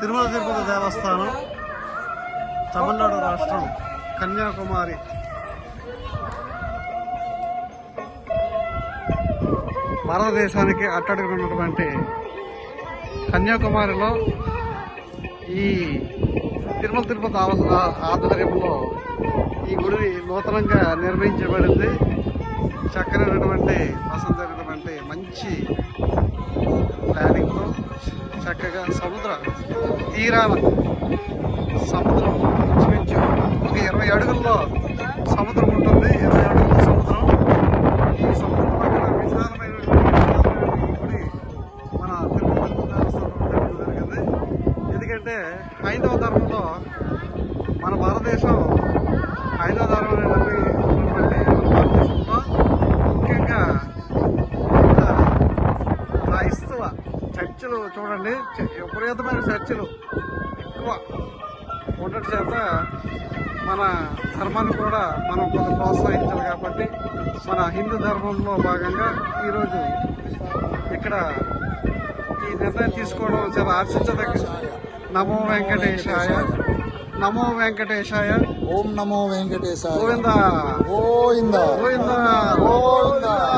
తిరుమల తిరుపతి దేవస్థానం తమిళనాడు రాష్ట్రం కన్యాకుమారి. భారతదేశానికి అట్టడుగు ఉన్నటువంటి కన్యాకుమారిలో ఈ తిరుమల తిరుపతి ఆవ- ఆధ్వర్యంలో ఈ గుడి నూతనంగా నిర్మించబడింది. చక్కనైనటువంటి వసంత తీరాన సముద్రం ఇంచుమించు ఒక ఇరవై అడుగుల్లో సముద్రం ఉంటుంది ఇరవై అడుగుల సముద్రం ఈ సముద్రం పక్కన విశాలమైనటువంటి గుడి మన తిరుపతి జరిగింది ఎందుకంటే హైందవ ధర్మంలో మన భారతదేశం హైందవ ధర్మం అనేటువంటి ఉన్నటువంటి మన భారతదేశంలో ముఖ్యంగా ఇక్కడ క్రైస్తవ చర్చిలు చూడండి. విపరీతమైన చర్చిలు. ఎక్కువ. ఉండటం చేత మన ధర్మాన్ని కూడా మనం కొంత ప్రోత్సహించాలి కాబట్టి మన హిందూ ధర్మంలో భాగంగా ఈరోజు ఇక్కడ ఈ నిర్ణయం తీసుకోవడం చాలా ఆశించదగ్గ నమో వెంకటేశాయ. నమో వెంకటేశాయ. ఓం నమో వెంకటేశాయ. గోవింద. గోవింద. గోవింద. గోవింద.